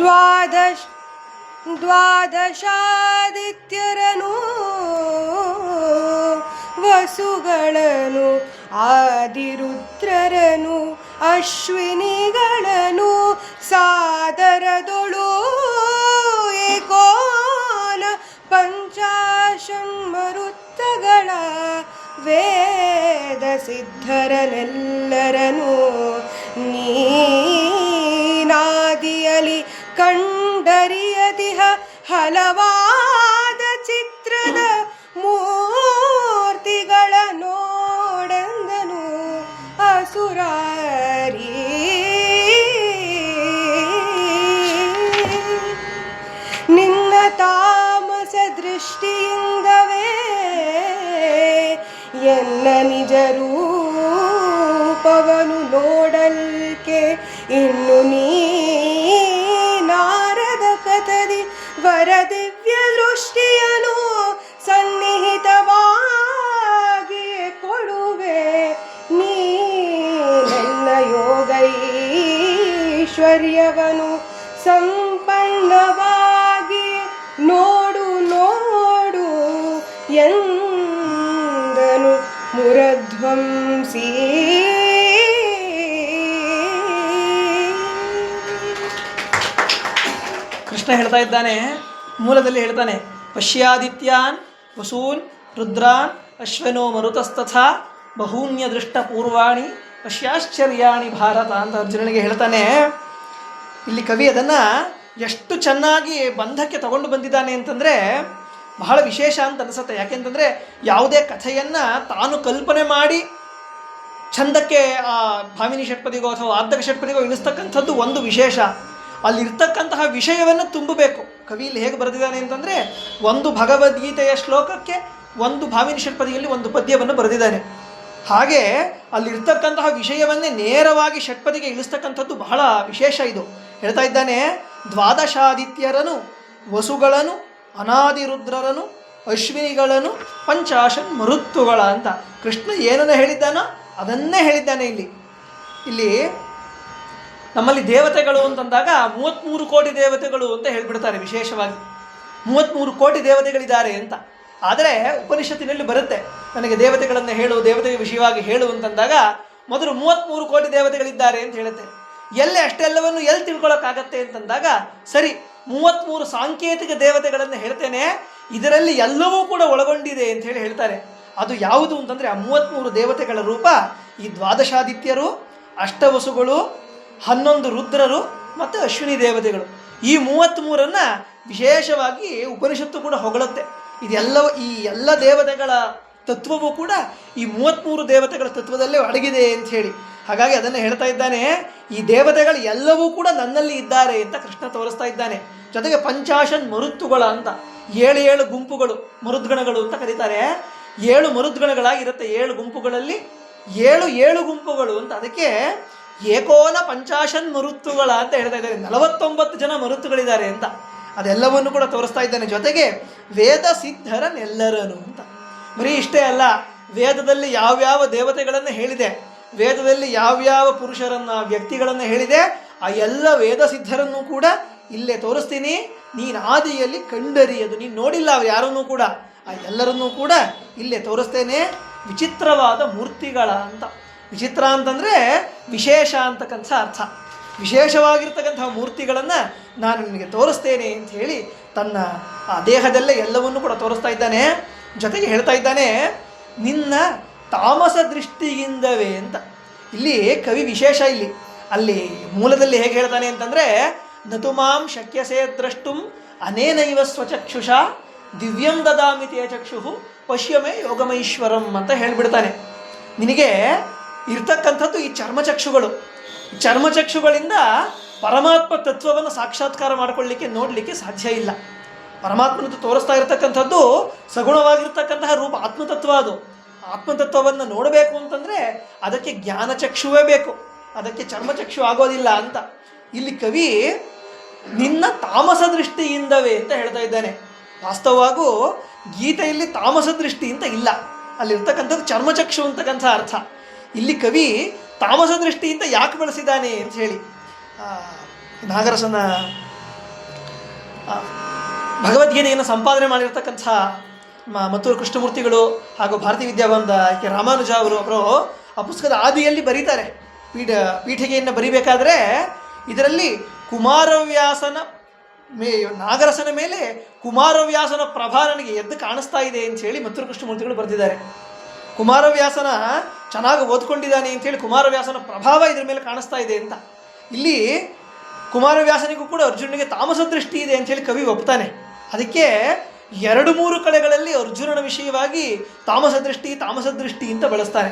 ದ್ವಾದಶ ದ್ವಾದಶಾದಿತ್ಯರನು ವಸುಗಳನು ಆದಿರುದ್ರರನು ಅಶ್ವಿನಿಗಳನು ಸಾದರದೊಳು ಏಕೋನ ಪಂಚಾಶನ್ಮರುತ್ತಗಳ ವೇದ ಸಿದ್ಧರನೆಲ್ಲರನು ನೀನಾದಿಯಲಿ ಕಂಡರಿಯದಿಹ ಹಲವಾದ ಚಿತ್ರದ ಮೂರ್ತಿಗಳ ನೋಡಂದನು ಅಸುರಾರಿ. ನಿನ್ನ ತಾಮಸ ದೃಷ್ಟಿಯಿಂದವೇ ಎಲ್ಲ ನಿಜ ರೂಪವನು ಯೋಗೈಶ್ವರ್ಯವನು ಸಂಪನ್ನವಾಗಿ ನೋಡು ನೋಡು ಎಂದನು ಮುರಧ್ವಂಸಿ. ಕೃಷ್ಣ ಹೇಳ್ತಾ ಇದ್ದಾನೆ, ಮೂಲದಲ್ಲಿ ಹೇಳ್ತಾನೆ, ಪಶ್ಯಾದಿತ್ಯಾನ್ ವಸೂನ್ ರುದ್ರಾನ್ ಅಶ್ವನೋ ಮರುತಸ್ತಥಾ ಬಹೂನ್ಯ ದೃಷ್ಟ ಪೂರ್ವಾಣಿ ಪಶ್ಯಾಶ್ಚರ್ಯಾಣಿ ಭಾರತ ಅಂತ ಅರ್ಜುನನಿಗೆ ಹೇಳ್ತಾನೆ ಇಲ್ಲಿ ಕವಿ ಅದನ್ನು ಎಷ್ಟು ಚೆನ್ನಾಗಿ ಬಂಧಕ್ಕೆ ತಗೊಂಡು ಬಂದಿದ್ದಾನೆ ಅಂತಂದರೆ ಬಹಳ ವಿಶೇಷ ಅಂತ ಅನಿಸುತ್ತೆ. ಯಾಕೆಂತಂದರೆ ಯಾವುದೇ ಕಥೆಯನ್ನು ತಾನು ಕಲ್ಪನೆ ಮಾಡಿ ಚಂದಕ್ಕೆ ಆ ಭಾಮಿನಿ ಷಟ್ಪದಿಗೋ ಅಥವಾ ಆರ್ಧಕ ಷಟ್ಪದಿಗೋ ಇಳಿಸ್ತಕ್ಕಂಥದ್ದು ಒಂದು ವಿಶೇಷ. ಅಲ್ಲಿರ್ತಕ್ಕಂತಹ ವಿಷಯವನ್ನು ತುಂಬಬೇಕು. ಕವಿ ಇಲ್ಲಿ ಹೇಗೆ ಬರೆದಿದ್ದಾನೆ ಅಂತಂದರೆ ಒಂದು ಭಗವದ್ಗೀತೆಯ ಶ್ಲೋಕಕ್ಕೆ ಒಂದು ಭಾಮಿನಿ ಷಟ್ಪದಿಯಲ್ಲಿ ಒಂದು ಪದ್ಯವನ್ನು ಬರೆದಿದ್ದಾನೆ. ಹಾಗೆ ಅಲ್ಲಿರ್ತಕ್ಕಂತಹ ವಿಷಯವನ್ನೇ ನೇರವಾಗಿ ಷಟ್ಪದಿಗೆ ಇಳಿಸ್ತಕ್ಕಂಥದ್ದು ಬಹಳ ವಿಶೇಷ ಇದು. ಹೇಳ್ತಾ ಇದ್ದಾನೆ, ದ್ವಾದಶಾದಿತ್ಯರನು, ವಸುಗಳನು, ಅನಾದಿರುದ್ರರನು ಅಶ್ವಿನಿಗಳನ್ನು ಪಂಚಾಶನ್ ಮರುತ್ತುಗಳ ಅಂತ. ಕೃಷ್ಣ ಏನನ್ನು ಹೇಳಿದ್ದಾನೋ ಅದನ್ನೇ ಹೇಳಿದ್ದಾನೆ ಇಲ್ಲಿ. ಇಲ್ಲಿ ನಮ್ಮಲ್ಲಿ ದೇವತೆಗಳು ಅಂತಂದಾಗ ಮೂವತ್ತ್ಮೂರು ಕೋಟಿ ದೇವತೆಗಳು ಅಂತ ಹೇಳ್ಬಿಡ್ತಾರೆ ವಿಶೇಷವಾಗಿ. ಮೂವತ್ತ್ಮೂರು ಕೋಟಿ ದೇವತೆಗಳಿದ್ದಾರೆ ಅಂತ. ಆದರೆ ಉಪನಿಷತ್ತಿನಲ್ಲಿ ಬರುತ್ತೆ, ನನಗೆ ದೇವತೆಗಳನ್ನು ಹೇಳು ದೇವತೆಯ ವಿಷಯವಾಗಿ ಹೇಳು ಅಂತಂದಾಗ ಮೊದಲು ಮೂವತ್ತ್ಮೂರು ಕೋಟಿ ದೇವತೆಗಳಿದ್ದಾರೆ ಅಂತ ಹೇಳುತ್ತೆ. ಎಲ್ಲಿ ಅಷ್ಟೆಲ್ಲವನ್ನು ಎಲ್ಲಿ ತಿಳ್ಕೊಳ್ಳೋಕ್ಕಾಗತ್ತೆ ಅಂತಂದಾಗ, ಸರಿ ಮೂವತ್ತ್ಮೂರು ಸಾಂಕೇತಿಕ ದೇವತೆಗಳನ್ನು ಹೇಳ್ತೇನೆ, ಇದರಲ್ಲಿ ಎಲ್ಲವೂ ಕೂಡ ಒಳಗೊಂಡಿದೆ ಅಂತ ಹೇಳಿ ಹೇಳ್ತಾರೆ. ಅದು ಯಾವುದು ಅಂತಂದರೆ ಆ ಮೂವತ್ತ್ಮೂರು ದೇವತೆಗಳ ರೂಪ, ಈ ದ್ವಾದಶಾದಿತ್ಯರು, ಅಷ್ಟವಸುಗಳು, ಹನ್ನೊಂದು ರುದ್ರರು ಮತ್ತು ಅಶ್ವಿನಿ ದೇವತೆಗಳು. ಈ ಮೂವತ್ತ್ಮೂರನ್ನು ವಿಶೇಷವಾಗಿ ಉಪನಿಷತ್ತು ಕೂಡ ಹೊಗಳುತ್ತೆ. ಇದೆಲ್ಲವೂ, ಈ ಎಲ್ಲ ದೇವತೆಗಳ ತತ್ವವೂ ಕೂಡ ಈ ಮೂವತ್ತ್ಮೂರು ದೇವತೆಗಳ ತತ್ವದಲ್ಲೇ ಅಡಗಿದೆ ಅಂತ ಹೇಳಿ. ಹಾಗಾಗಿ ಅದನ್ನು ಹೇಳ್ತಾ ಇದ್ದಾನೆ, ಈ ದೇವತೆಗಳು ಎಲ್ಲವೂ ಕೂಡ ನನ್ನಲ್ಲಿ ಇದ್ದಾರೆ ಅಂತ ಕೃಷ್ಣ ತೋರಿಸ್ತಾ ಇದ್ದಾನೆ. ಜೊತೆಗೆ ಪಂಚಾಶನ್ ಮರುತ್ತುಗಳ ಅಂತ, ಏಳು ಏಳು ಗುಂಪುಗಳು, ಮರುದ್ಗಣಗಳು ಅಂತ ಕರೀತಾರೆ. ಏಳು ಮರುದ್ಗಣಗಳಾಗಿರುತ್ತೆ ಏಳು ಗುಂಪುಗಳಲ್ಲಿ. ಏಳು ಏಳು ಗುಂಪುಗಳು ಅಂತ, ಅದಕ್ಕೆ ಏಕೋನ ಪಂಚಾಶನ್ ಮರುತ್ತುಗಳ ಅಂತ ಹೇಳ್ತಾ ಇದ್ದಾರೆ. ನಲವತ್ತೊಂಬತ್ತು ಜನ ಮರುತ್ತುಗಳಿದ್ದಾರೆ ಅಂತ, ಅದೆಲ್ಲವನ್ನು ಕೂಡ ತೋರಿಸ್ತಾ ಇದ್ದಾನೆ. ಜೊತೆಗೆ ವೇದ ಸಿದ್ಧರನೆಲ್ಲರನು ಅಂತ. ಬರೀ ಇಷ್ಟೇ ಅಲ್ಲ, ವೇದದಲ್ಲಿ ಯಾವ್ಯಾವ ದೇವತೆಗಳನ್ನು ಹೇಳಿದೆ ವೇದದಲ್ಲಿ ಯಾವ್ಯಾವ ಪುರುಷರನ್ನ ವ್ಯಕ್ತಿಗಳನ್ನು ಹೇಳಿದೆ, ಆ ಎಲ್ಲ ವೇದ ಸಿದ್ಧರನ್ನು ಕೂಡ ಇಲ್ಲೇ ತೋರಿಸ್ತೀನಿ. ನೀನು ಆದಿಯಲ್ಲಿ ಕಂಡರಿಯದು. ನೀನು ನೋಡಿಲ್ಲ ಅವ್ರು ಯಾರನ್ನೂ ಕೂಡ. ಆ ಎಲ್ಲರನ್ನೂ ಕೂಡ ಇಲ್ಲೇ ತೋರಿಸ್ತೇನೆ. ವಿಚಿತ್ರವಾದ ಮೂರ್ತಿಗಳ ಅಂತ. ವಿಚಿತ್ರ ಅಂತಂದರೆ ವಿಶೇಷ ಅಂತಕ್ಕಂಥ ಅರ್ಥ. ವಿಶೇಷವಾಗಿರ್ತಕ್ಕಂತಹ ಮೂರ್ತಿಗಳನ್ನು ನಾನು ನಿಮಗೆ ತೋರಿಸ್ತೇನೆ ಅಂತ ಹೇಳಿ ತನ್ನ ಆ ದೇಹದಲ್ಲೇ ಎಲ್ಲವನ್ನೂ ಕೂಡ ತೋರಿಸ್ತಾ ಇದ್ದಾನೆ. ಜೊತೆಗೆ ಹೇಳ್ತಾ ಇದ್ದಾನೆ, ನಿನ್ನ ತಾಮಸ ದೃಷ್ಟಿಯಿಂದವೇ ಅಂತ. ಇಲ್ಲಿ ಕವಿ ವಿಶೇಷ ಇಲ್ಲಿ. ಅಲ್ಲಿ ಮೂಲದಲ್ಲಿ ಹೇಗೆ ಹೇಳ್ತಾನೆ ಅಂತಂದರೆ, ನತುಮಾಂ ಶಕ್ಯಸೆ ದ್ರಷ್ಟುಂ ಅನೇನೈವ ಸ್ವಚಕ್ಷುಷ, ದಿವ್ಯಂ ದದಾಮಿ ಚಕ್ಷು ಪಶ್ಯಮೇ ಯೋಗಮೈಶ್ವರಂ ಅಂತ ಹೇಳಿಬಿಡ್ತಾನೆ. ನಿನಗೆ ಇರ್ತಕ್ಕಂಥದ್ದು ಈ ಚರ್ಮಚಕ್ಷುಗಳು. ಚರ್ಮಚಕ್ಷುಗಳಿಂದ ಪರಮಾತ್ಮ ತತ್ವವನ್ನು ಸಾಕ್ಷಾತ್ಕಾರ ಮಾಡಿಕೊಳ್ಳಿಕ್ಕೆ, ನೋಡಲಿಕ್ಕೆ ಸಾಧ್ಯ ಇಲ್ಲ. ಪರಮಾತ್ಮನದ್ದು ತೋರಿಸ್ತಾ ಇರತಕ್ಕಂಥದ್ದು ಸಗುಣವಾಗಿರ್ತಕ್ಕಂತಹ ರೂಪ, ಆತ್ಮತತ್ವ ಅದು. ಆತ್ಮತತ್ವವನ್ನು ನೋಡಬೇಕು ಅಂತಂದರೆ ಅದಕ್ಕೆ ಜ್ಞಾನಚಕ್ಷುವೇ ಬೇಕು. ಅದಕ್ಕೆ ಚರ್ಮಚಕ್ಷು ಆಗೋದಿಲ್ಲ ಅಂತ. ಇಲ್ಲಿ ಕವಿ ನಿನ್ನ ತಾಮಸ ದೃಷ್ಟಿಯಿಂದವೇ ಅಂತ ಹೇಳ್ತಾ ಇದ್ದಾನೆ. ವಾಸ್ತವವಾಗೂ ಗೀತೆಯಲ್ಲಿ ತಾಮಸ ದೃಷ್ಟಿ ಅಂತ ಇಲ್ಲ. ಅಲ್ಲಿರ್ತಕ್ಕಂಥದ್ದು ಚರ್ಮಚಕ್ಷು ಅಂತಕ್ಕಂಥ ಅರ್ಥ. ಇಲ್ಲಿ ಕವಿ ತಾಮಸ ದೃಷ್ಟಿಯಿಂದ ಯಾಕೆ ಬಳಸಿದ್ದಾನೆ ಅಂತ ಹೇಳಿ. ನಾಗರಸನ ಭಗವದ್ಗೀತೆಯನ್ನು ಸಂಪಾದನೆ ಮಾಡಿರ್ತಕ್ಕಂಥ ಮತ್ತೂರು ಕೃಷ್ಣಮೂರ್ತಿಗಳು ಹಾಗೂ ಭಾರತೀಯ ವಿದ್ಯಾಭವನದ ಕೆ. ರಾಮಾನುಜ ಅವರು ಅವರು ಆ ಪುಸ್ತಕದ ಆದಿಯಲ್ಲಿ ಬರೀತಾರೆ. ಪೀಠ, ಪೀಠಿಗೆಯನ್ನು ಬರಿಬೇಕಾದ್ರೆ ಇದರಲ್ಲಿ ಕುಮಾರವ್ಯಾಸನ ಮೇ, ನಾಗರಸನ ಮೇಲೆ ಕುಮಾರವ್ಯಾಸನ ಪ್ರಭಾ ನನಗೆ ಎದ್ದು ಕಾಣಿಸ್ತಾ ಇದೆ ಅಂತ ಹೇಳಿ ಮತ್ತೂರು ಕೃಷ್ಣಮೂರ್ತಿಗಳು ಬರೆದಿದ್ದಾರೆ. ಕುಮಾರವ್ಯಾಸನ ಚೆನ್ನಾಗಿ ಓದ್ಕೊಂಡಿದ್ದಾನೆ ಅಂತೇಳಿ ಕುಮಾರವ್ಯಾಸನ ಪ್ರಭಾವ ಇದ್ರ ಮೇಲೆ ಕಾಣಿಸ್ತಾ ಇದೆ ಅಂತ. ಇಲ್ಲಿ ಕುಮಾರವ್ಯಾಸನಿಗೂ ಕೂಡ ಅರ್ಜುನನಿಗೆ ತಾಮಸ ದೃಷ್ಟಿ ಇದೆ ಅಂತೇಳಿ ಕವಿ ಒಪ್ತಾನೆ. ಅದಕ್ಕೆ ಎರಡು ಮೂರು ಕಡೆಗಳಲ್ಲಿ ಅರ್ಜುನನ ವಿಷಯವಾಗಿ ತಾಮಸ ದೃಷ್ಟಿ ತಾಮಸ ದೃಷ್ಟಿ ಅಂತ ಬಳಸ್ತಾರೆ.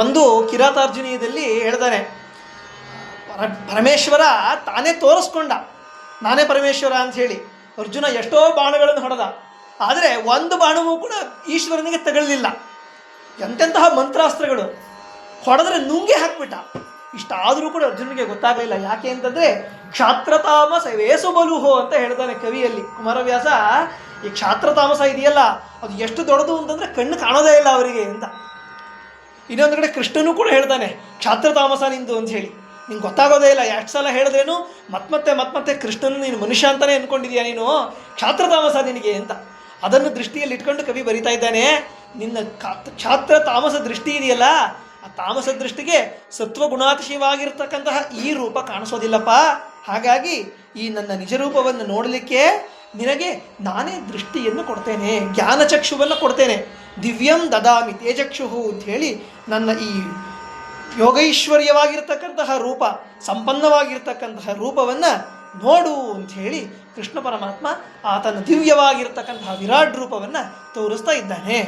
ಒಂದು ಕಿರಾತಾರ್ಜುನೀಯದಲ್ಲಿ ಹೇಳ್ತಾನೆ, ಪರ, ಪರಮೇಶ್ವರ ತಾನೇ ತೋರಿಸ್ಕೊಂಡ, ನಾನೇ ಪರಮೇಶ್ವರ ಅಂತ ಹೇಳಿ. ಅರ್ಜುನ ಎಷ್ಟೋ ಬಾಣಗಳನ್ನು ಹೊಡೆದ, ಆದರೆ ಒಂದು ಬಾಣವೂ ಕೂಡ ಈಶ್ವರನಿಗೆ ತಗಲಿಲ್ಲ ಎಂತೆಂತಹ ಮಂತ್ರಾಸ್ತ್ರಗಳು, ಹೊಡೆದ್ರೆ ನುಂಗಿ ಹಾಕ್ಬಿಟ್ಟ. ಇಷ್ಟಾದರೂ ಕೂಡ ಅರ್ಜುನಿಗೆ ಗೊತ್ತಾಗಲಿಲ್ಲ. ಯಾಕೆ ಅಂತಂದರೆ ಕ್ಷಾತ್ರತಾಮ ವೇಸು ಬಲುಹೋ ಅಂತ ಹೇಳ್ತಾನೆ ಕವಿಯಲ್ಲಿ ಕುಮಾರವ್ಯಾಸ. ಈ ಕ್ಷಾತ್ರತಾಮಸ ಇದೆಯಲ್ಲ, ಅದು ಎಷ್ಟು ದೊಡ್ಡದು ಅಂತಂದ್ರೆ ಕಣ್ಣು ಕಾಣೋದೇ ಇಲ್ಲ ಅವರಿಗೆ ಅಂತ. ಇನ್ನೊಂದು ಕಡೆ ಕೃಷ್ಣನು ಕೂಡ ಹೇಳ್ತಾನೆ ಕ್ಷಾತ್ರತಾಮಸ ನಿಂದು ಅಂತ ಹೇಳಿ. ನಿಂಗೆ ಗೊತ್ತಾಗೋದೇ ಇಲ್ಲ, ಎಷ್ಟು ಸಲ ಹೇಳಿದ್ರೇನು ಮತ್ಮತ್ತೆ ಮತ್ಮತ್ತೆ ಕೃಷ್ಣನು ನೀನು ಮನುಷ್ಯ ಅಂತಾನೆ ಅನ್ಕೊಂಡಿದ್ಯಾ ನೀನು? ಕ್ಷಾತ್ರತಾಮಸ ನಿನಗೆ ಅಂತ. ಅದನ್ನು ದೃಷ್ಟಿಯಲ್ಲಿ ಇಟ್ಕೊಂಡು ಕವಿ ಬರಿತಾ ಇದ್ದಾನೆ, ನಿನ್ನ ಕ್ಷಾತ್ರ ತಾಮಸ ದೃಷ್ಟಿ ಇದೆಯಲ್ಲ, ಆ ತಾಮಸ ದೃಷ್ಟಿಗೆ ಸತ್ವ ಗುಣಾತಿಶಯವಾಗಿರ್ತಕ್ಕಂತಹ ಈ ರೂಪ ಕಾಣಿಸೋದಿಲ್ಲಪ್ಪ. ಹಾಗಾಗಿ ಈ ನನ್ನ ನಿಜರೂಪವನ್ನು ನೋಡಲಿಕ್ಕೆ ನಿನಗೆ ನಾನೇ ದೃಷ್ಟಿಯನ್ನು ಕೊಡ್ತೇನೆ ಜ್ಞಾನಚಕ್ಷುವನ್ನು ಕೊಡ್ತೇನೆ. ದಿವ್ಯಂ ದದಾಮಿ ತೇಜಕ್ಷು ಅಂತ ಹೇಳಿ ನನ್ನ ಈ ಯೋಗೈಶ್ವರ್ಯವಾಗಿರ್ತಕ್ಕಂತಹ ರೂಪ, ಸಂಪನ್ನವಾಗಿರ್ತಕ್ಕಂತಹ ರೂಪವನ್ನು ನೋಡು ಅಂತ ಹೇಳಿ ಕೃಷ್ಣ ಪರಮಾತ್ಮ ಆತನ ದಿವ್ಯವಾಗಿರ್ತಕ್ಕಂತಹ ವಿರಾಟ್ ರೂಪವನ್ನು ತೋರಿಸ್ತಾ ಇದ್ದಾನೆ.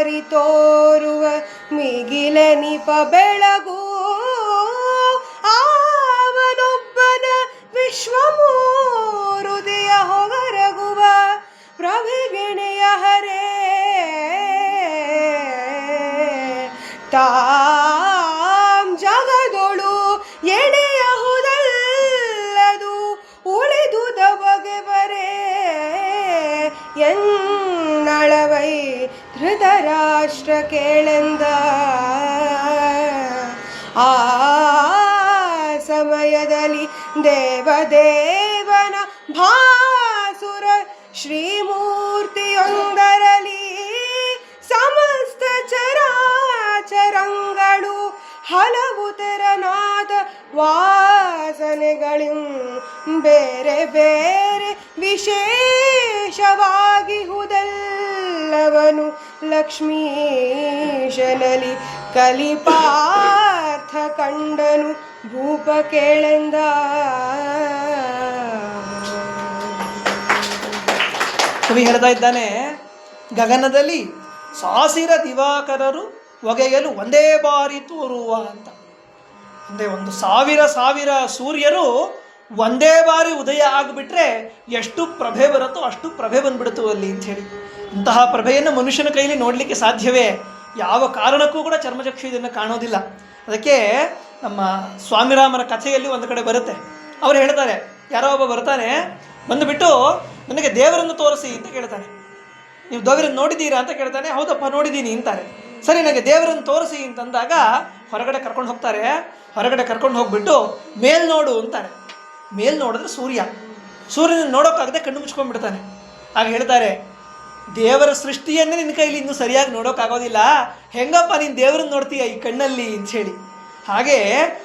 ಬಾರಿ ತೋರುವ ಮಿಗಿಲೆನಿಪ ಬೆಳಗು. ಆವನೊಬ್ಬನ ವಿಶ್ವಮೂ ಹೃದಯ ಹೊರಗುವ ಹರೇ ಧೃತರಾಷ್ಟ್ರ ಕೇಳೆಂದ. ಆ ಸಮಯದಲ್ಲಿ ದೇವದೇವನ ಭಾಸುರ ಶ್ರೀಮೂರ್ತಿಯೊಂದರಲಿ ಸಮಸ್ತ ಚರಾಚರಂಗಳು ಹಲವು ತೆರನಾದ ವಾಸನೆಗಳು ಬೇರೆ ಬೇರೆ ವಿಶೇಷವಾಗಿ ಹುದಲ್ಲವನು ಲಕ್ಷ್ಮೀಶನಲಿ ಕಲಿಪಾರ್ಥ ಕಂಡನು ಭೂಪ ಕೇಳೆಂದ. ಕವಿ ಹೇಳ್ತಾ ಇದ್ದಾನೆ, ಗಗನದಲ್ಲಿ ಸಾಸಿರ ದಿವಾಕರರು ಒಗೆಯಲು ಒಂದೇ ಬಾರಿ ತೋರುವ ಅಂತ. ಅಂದರೆ ಒಂದು ಸಾವಿರ ಸಾವಿರ ಸೂರ್ಯರು ಒಂದೇ ಬಾರಿ ಉದಯ ಆಗಿಬಿಟ್ರೆ ಎಷ್ಟು ಪ್ರಭೆ ಬರುತ್ತೋ ಅಷ್ಟು ಪ್ರಭೆ ಬಂದ್ಬಿಡ್ತು ಅಲ್ಲಿ ಅಂಥೇಳಿ ಇಂತಹ ಪ್ರಭೆಯನ್ನು ಮನುಷ್ಯನ ಕೈಯಲ್ಲಿ ನೋಡಲಿಕ್ಕೆ ಸಾಧ್ಯವೇ? ಯಾವ ಕಾರಣಕ್ಕೂ ಕೂಡ ಚರ್ಮಚಕ್ಷು ಇದನ್ನು ಕಾಣೋದಿಲ್ಲ. ಅದಕ್ಕೆ ನಮ್ಮ ಸ್ವಾಮಿರಾಮರ ಕಥೆಯಲ್ಲಿ ಒಂದು ಕಡೆ ಬರುತ್ತೆ. ಅವರು ಹೇಳ್ತಾರೆ, ಯಾರೋ ಒಬ್ಬ ಬರ್ತಾನೆ, ಬಂದುಬಿಟ್ಟು ನನಗೆ ದೇವರನ್ನು ತೋರಿಸಿ ಅಂತ ಕೇಳ್ತಾನೆ. ನೀವು ದೇವರನ್ನು ನೋಡಿದ್ದೀರಾ ಅಂತ ಕೇಳ್ತಾನೆ, ಹೌದಪ್ಪ ನೋಡಿದ್ದೀನಿ ಅಂತಾರೆ. ಸರಿ, ನನಗೆ ದೇವರನ್ನು ತೋರಿಸಿ ಅಂತಂದಾಗ ಹೊರಗಡೆ ಕರ್ಕೊಂಡು ಹೋಗ್ತಾರೆ. ಹೊರಗಡೆ ಕರ್ಕೊಂಡು ಹೋಗ್ಬಿಟ್ಟು ಮೇಲ್ ನೋಡು ಅಂತಾರೆ. ಮೇಲ್ ನೋಡಿದ್ರೆ ಸೂರ್ಯ. ಸೂರ್ಯನ ನೋಡೋಕ್ಕಾಗದೆ ಕಣ್ಣು ಮುಚ್ಕೊಂಡ್ಬಿಡ್ತಾನೆ. ಆಗ ಹೇಳ್ತಾರೆ ದೇವರ ಸೃಷ್ಟಿಯನ್ನೇ ನಿನ್ನ ಕೈಲಿ ಇನ್ನೂ ಸರಿಯಾಗಿ ನೋಡೋಕ್ಕಾಗೋದಿಲ್ಲ ಹೆಂಗಪ್ಪ ನೀನು ದೇವರನ್ನ ನೋಡ್ತೀಯ ಈ ಕಣ್ಣಲ್ಲಿ ಅಂತ ಹೇಳಿ. ಹಾಗೆ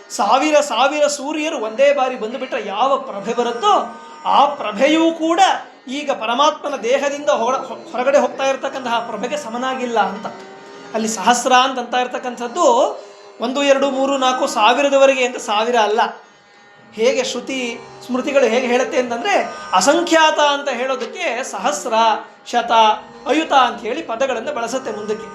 ಸಾವಿರ ಸಾವಿರ ಸೂರ್ಯರು ಒಂದೇ ಬಾರಿ ಬಂದುಬಿಟ್ರೆ ಯಾವ ಪ್ರಭೆ ಬರುತ್ತೋ ಆ ಪ್ರಭೆಯೂ ಕೂಡ ಈಗ ಪರಮಾತ್ಮನ ದೇಹದಿಂದ ಹೊರ ಹೊರಗಡೆ ಹೋಗ್ತಾ ಇರತಕ್ಕಂತಹ ಪ್ರಭೆಗೆ ಸಮನಾಗಿಲ್ಲ ಅಂತ. ಅಲ್ಲಿ ಸಹಸ್ರ ಅಂತ ಇರ್ತಕ್ಕಂಥದ್ದು ಒಂದು, ಎರಡು, ಮೂರು, ನಾಲ್ಕು ಸಾವಿರದವರೆಗೆ ಅಂತ ಸಾವಿರ ಅಲ್ಲ. ಹೇಗೆ ಶ್ರುತಿ ಸ್ಮೃತಿಗಳು ಹೇಗೆ ಹೇಳುತ್ತೆ ಅಂತಂದರೆ ಅಸಂಖ್ಯಾತ ಅಂತ ಹೇಳೋದಕ್ಕೆ ಸಹಸ್ರ, ಶತ, ಅಯುತ ಅಂತ ಹೇಳಿ ಪದಗಳನ್ನು ಬಳಸುತ್ತೆ ಮುಂದಕ್ಕೆ.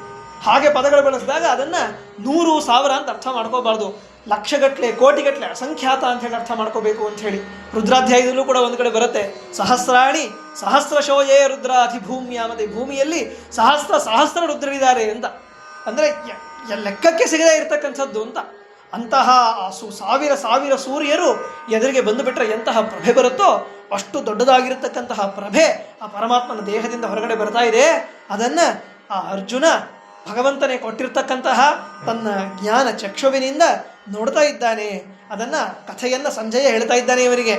ಹಾಗೆ ಪದಗಳು ಬಳಸಿದಾಗ ಅದನ್ನು ನೂರು, ಸಾವಿರ ಅಂತ ಅರ್ಥ ಮಾಡ್ಕೋಬಾರ್ದು. ಲಕ್ಷಗಟ್ಲೆ ಕೋಟಿಗಟ್ಟಲೆ ಅಸಂಖ್ಯಾತ ಅಂತ ಹೇಳಿ ಅರ್ಥ ಮಾಡ್ಕೋಬೇಕು ಅಂತ ಹೇಳಿ. ರುದ್ರಾಧ್ಯಾಯದಲ್ಲೂ ಕೂಡ ಒಂದು ಕಡೆ ಬರುತ್ತೆ. ಸಹಸ್ರಾಣಿ ಸಹಸ್ರ ಶೋಯೇ ರುದ್ರ ಅಧಿಭೂಮಿಯ ಮತ್ತೆ ಭೂಮಿಯಲ್ಲಿ ಸಹಸ್ರ ಸಹಸ್ರ ರುದ್ರರಿದ್ದಾರೆ ಅಂತ. ಅಂದರೆ ಲೆಕ್ಕಕ್ಕೆ ಸಿಗದೇ ಇರತಕ್ಕಂಥದ್ದು ಅಂತ. ಅಂತಹ ಸು ಸಾವಿರ ಸಾವಿರ ಸೂರ್ಯರು ಎದುರಿಗೆ ಬಂದುಬಿಟ್ರೆ ಎಂತಹ ಪ್ರಭೆ ಬರುತ್ತೋ ಅಷ್ಟು ದೊಡ್ಡದಾಗಿರತಕ್ಕಂತಹ ಪ್ರಭೆ ಆ ಪರಮಾತ್ಮನ ದೇಹದಿಂದ ಹೊರಗಡೆ ಬರ್ತಾ ಇದೆ. ಅದನ್ನು ಆ ಅರ್ಜುನ ಭಗವಂತನೇ ಕೊಟ್ಟಿರ್ತಕ್ಕಂತಹ ತನ್ನ ಜ್ಞಾನ ಚಕ್ಷುವಿನಿಂದ ನೋಡ್ತಾ ಇದ್ದಾನೆ. ಅದನ್ನು ಕಥೆಯನ್ನು ಸಂಜಯ ಹೇಳ್ತಾ ಇದ್ದಾನೆ ಇವರಿಗೆ.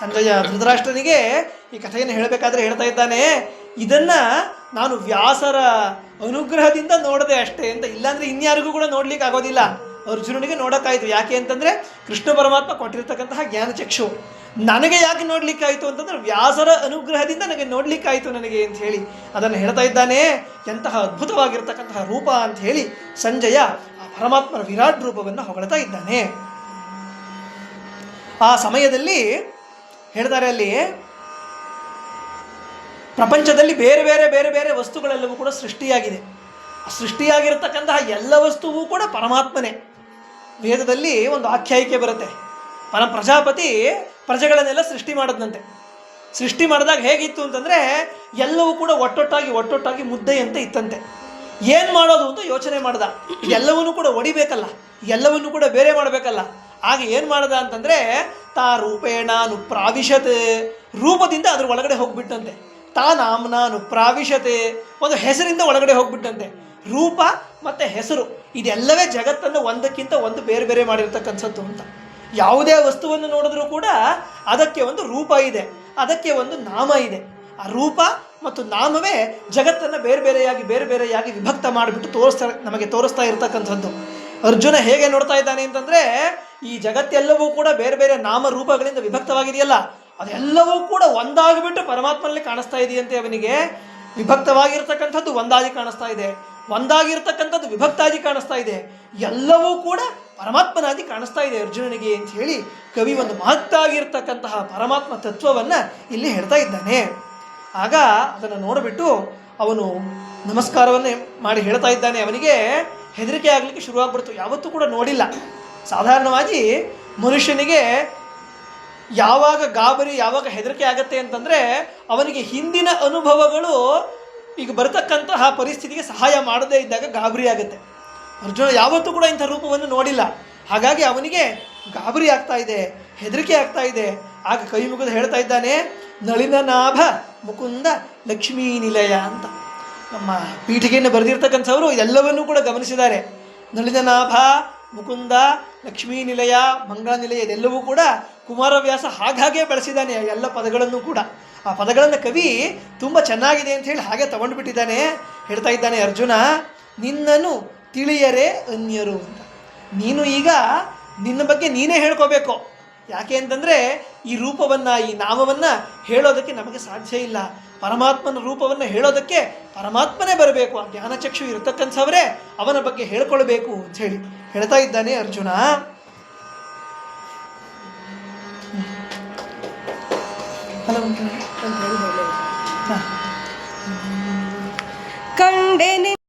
ಸಂಜಯ ಧೃತರಾಷ್ಟ್ರನಿಗೆ ಈ ಕಥೆಯನ್ನು ಹೇಳಬೇಕಾದ್ರೆ ಹೇಳ್ತಾ ಇದ್ದಾನೆ, ಇದನ್ನ ನಾನು ವ್ಯಾಸರ ಅನುಗ್ರಹದಿಂದ ನೋಡಿದೆ ಅಷ್ಟೇ ಅಂತ, ಇಲ್ಲಾಂದರೆ ಇನ್ಯಾರಿಗೂ ಕೂಡ ನೋಡ್ಲಿಕ್ಕೆ ಆಗೋದಿಲ್ಲ. ಅರ್ಜುನನಿಗೆ ನೋಡೋಕ್ಕಾಯಿತು. ಯಾಕೆ ಅಂತಂದರೆ ಕೃಷ್ಣ ಪರಮಾತ್ಮ ಕೊಟ್ಟಿರ್ತಕ್ಕಂತಹ ಜ್ಞಾನ ಚಕ್ಷು. ನನಗೆ ಯಾಕೆ ನೋಡಲಿಕ್ಕಾಯಿತು ಅಂತಂದ್ರೆ ವ್ಯಾಸರ ಅನುಗ್ರಹದಿಂದ ನನಗೆ ನೋಡಲಿಕ್ಕಾಯಿತು ನನಗೆ ಅಂತ ಹೇಳಿ. ಅದನ್ನು ಹೇಳ್ತಾ ಇದ್ದಾನೆ. ಎಂತಹ ಅದ್ಭುತವಾಗಿರ್ತಕ್ಕಂತಹ ರೂಪ ಅಂತ ಹೇಳಿ ಸಂಜಯ ಆ ಪರಮಾತ್ಮನ ವಿರಾಟ್ ರೂಪವನ್ನು ಹೊಗಳ್ತಾ ಇದ್ದಾನೆ. ಆ ಸಮಯದಲ್ಲಿ ಹೇಳ್ತಾರೆ ಅಲ್ಲಿ, ಪ್ರಪಂಚದಲ್ಲಿ ಬೇರೆ ಬೇರೆ ಬೇರೆ ಬೇರೆ ವಸ್ತುಗಳೆಲ್ಲವೂ ಕೂಡ ಸೃಷ್ಟಿಯಾಗಿದೆ. ಸೃಷ್ಟಿಯಾಗಿರತಕ್ಕಂತಹ ಎಲ್ಲ ವಸ್ತುವೂ ಕೂಡ ಪರಮಾತ್ಮನೇ. ವೇದದಲ್ಲಿ ಒಂದು ಆಖ್ಯಾಯಿಕೆ ಬರುತ್ತೆ. ಪರ ಪ್ರಜಾಪತಿ ಪ್ರಜೆಗಳನ್ನೆಲ್ಲ ಸೃಷ್ಟಿ ಮಾಡದಂತೆ ಸೃಷ್ಟಿ ಮಾಡಿದಾಗ ಹೇಗಿತ್ತು ಅಂತಂದರೆ ಎಲ್ಲವೂ ಕೂಡ ಒಟ್ಟೊಟ್ಟಾಗಿ ಒಟ್ಟೊಟ್ಟಾಗಿ ಮುದ್ದೆಯಂತೆ ಇತ್ತಂತೆ. ಏನು ಮಾಡೋದು ಅಂತ ಯೋಚನೆ ಮಾಡ್ದ. ಎಲ್ಲವನ್ನೂ ಕೂಡ ಒಡಿಬೇಕಲ್ಲ. ಎಲ್ಲವನ್ನೂ ಕೂಡ ಬೇರೆ ಮಾಡಬೇಕಲ್ಲ. ಆಗ ಏನು ಮಾಡ್ದ ಅಂತಂದರೆ ತಾ ರೂಪೇಣಾನು ಪ್ರಾವಿಶತ್ ರೂಪದಿಂದ ಅದ್ರ ಒಳಗಡೆ ಹೋಗ್ಬಿಟ್ಟಂತೆ. ತಾ ನಾಮ್ನಾನು ಪ್ರಾವಿಶತೆ ಒಂದು ಹೆಸರಿಂದ ಒಳಗಡೆ ಹೋಗ್ಬಿಟ್ಟಂತೆ. ರೂಪ ಮತ್ತು ಹೆಸರು. ಇದೆಲ್ಲವೇ ಜಗತ್ತನ್ನು ಒಂದಕ್ಕಿಂತ ಒಂದು ಬೇರೆ ಬೇರೆ ಮಾಡಿರ್ತಕ್ಕಂಥದ್ದು ಅಂತ. ಯಾವುದೇ ವಸ್ತುವನ್ನು ನೋಡಿದ್ರೂ ಕೂಡ ಅದಕ್ಕೆ ಒಂದು ರೂಪ ಇದೆ. ಅದಕ್ಕೆ ಒಂದು ನಾಮ ಇದೆ. ಆ ರೂಪ ಮತ್ತು ನಾಮವೇ ಜಗತ್ತನ್ನು ಬೇರೆ ಬೇರೆಯಾಗಿ ಬೇರೆ ಬೇರೆಯಾಗಿ ವಿಭಕ್ತ ಮಾಡಿಬಿಟ್ಟು ತೋರಿಸ್ತಾ, ನಮಗೆ ತೋರಿಸ್ತಾ ಇರತಕ್ಕಂಥದ್ದು. ಅರ್ಜುನ ಹೇಗೆ ನೋಡ್ತಾ ಇದ್ದಾನೆ ಅಂತಂದರೆ, ಈ ಜಗತ್ತೆಲ್ಲವೂ ಕೂಡ ಬೇರೆ ಬೇರೆ ನಾಮ ರೂಪಗಳಿಂದ ವಿಭಕ್ತವಾಗಿದೆಯಲ್ಲ, ಅದೆಲ್ಲವೂ ಕೂಡ ಒಂದಾಗಿಬಿಟ್ಟು ಪರಮಾತ್ಮನಲ್ಲಿ ಕಾಣಿಸ್ತಾ ಇದೆಯಂತೆ ಅವನಿಗೆ. ವಿಭಕ್ತವಾಗಿರ್ತಕ್ಕಂಥದ್ದು ಒಂದಾಗಿ ಕಾಣಿಸ್ತಾ ಇದೆ. ಒಂದಾಗಿರ್ತಕ್ಕಂಥದ್ದು ವಿಭಕ್ತಾಗಿ ಕಾಣಿಸ್ತಾ ಇದೆ. ಎಲ್ಲವೂ ಕೂಡ ಪರಮಾತ್ಮನಾಗಿ ಕಾಣಿಸ್ತಾ ಇದೆ ಅರ್ಜುನನಿಗೆ ಅಂತ ಹೇಳಿ ಕವಿ ಒಂದು ಮಹತ್ತಾಗಿರ್ತಕ್ಕಂತಹ ಪರಮಾತ್ಮ ತತ್ವವನ್ನು ಇಲ್ಲಿ ಹೇಳ್ತಾ ಇದ್ದಾನೆ. ಆಗ ಅದನ್ನು ನೋಡಿಬಿಟ್ಟು ಅವನು ನಮಸ್ಕಾರವನ್ನೇ ಮಾಡಿ ಹೇಳ್ತಾ ಇದ್ದಾನೆ. ಅವನಿಗೆ ಹೆದರಿಕೆ ಆಗಲಿಕ್ಕೆ ಶುರುವಾಗ್ಬಿಡ್ತು. ಯಾವತ್ತೂ ಕೂಡ ನೋಡಿಲ್ಲ. ಸಾಧಾರಣವಾಗಿ ಮನುಷ್ಯನಿಗೆ ಯಾವಾಗ ಗಾಬರಿ, ಯಾವಾಗ ಹೆದರಿಕೆ ಆಗತ್ತೆ ಅಂತಂದರೆ ಅವನಿಗೆ ಹಿಂದಿನ ಅನುಭವಗಳು ಈಗ ಬರತಕ್ಕಂತಹ ಪರಿಸ್ಥಿತಿಗೆ ಸಹಾಯ ಮಾಡದೇ ಇದ್ದಾಗ ಗಾಬರಿ ಆಗುತ್ತೆ. ಅರ್ಜುನ ಯಾವತ್ತೂ ಕೂಡ ಇಂಥ ರೂಪವನ್ನು ನೋಡಿಲ್ಲ. ಹಾಗಾಗಿ ಅವನಿಗೆ ಗಾಬರಿ ಆಗ್ತಾ ಇದೆ, ಹೆದರಿಕೆ ಆಗ್ತಾ ಇದೆ. ಆಗ ಕೈ ಮುಗಿದು ಹೇಳ್ತಾ ಇದ್ದಾನೆ, ನಳಿನ ನಾಭ ಮುಕುಂದ ಲಕ್ಷ್ಮೀ ನಿಲಯ ಅಂತ. ನಮ್ಮ ಪೀಠಿಗೆಯನ್ನು ಬರೆದಿರ್ತಕ್ಕಂಥವರು ಇದೆಲ್ಲವನ್ನೂ ಕೂಡ ಗಮನಿಸಿದ್ದಾರೆ. ನಳಿನ ನಾಭ ಮುಕುಂದ ಲಕ್ಷ್ಮೀ ನಿಲಯ ಮಂಗಳ ನಿಲಯ ಇದೆಲ್ಲವೂ ಕೂಡ ಕುಮಾರವ್ಯಾಸ ಹಾಗಾಗೆ ಬಳಸಿದ್ದಾನೆ, ಎಲ್ಲ ಪದಗಳನ್ನು ಕೂಡ. ಆ ಪದಗಳನ್ನು ಕವಿ ತುಂಬ ಚೆನ್ನಾಗಿದೆ ಅಂತ ಹೇಳಿ ಹಾಗೆ ತಗೊಂಡು ಬಿಟ್ಟಿದ್ದಾನೆ ಹೇಳ್ತಾ ಇದ್ದಾನೆ, ಅರ್ಜುನ, ನಿನ್ನನ್ನು ತಿಳಿಯರೆ ಅನ್ಯರು ಅಂತ. ನೀನು ಈಗ ನಿನ್ನ ಬಗ್ಗೆ ನೀನೇ ಹೇಳ್ಕೋಬೇಕು. ಯಾಕೆ ಅಂತಂದರೆ ಈ ರೂಪವನ್ನು, ಈ ನಾಮವನ್ನು ಹೇಳೋದಕ್ಕೆ ನಮಗೆ ಸಾಧ್ಯ ಇಲ್ಲ. ಪರಮಾತ್ಮನ ರೂಪವನ್ನು ಹೇಳೋದಕ್ಕೆ ಪರಮಾತ್ಮನೇ ಬರಬೇಕು. ಆ ಜ್ಞಾನಚಕ್ಷು ಇರತಕ್ಕಂಥವರೇ ಅವನ ಬಗ್ಗೆ ಹೇಳ್ಕೊಳ್ಬೇಕು ಅಂತ ಹೇಳಿ. ಹೇಳ್ತಾ ಇದ್ದಾನೆ ಅರ್ಜುನ. ಕಂಡೆನೆ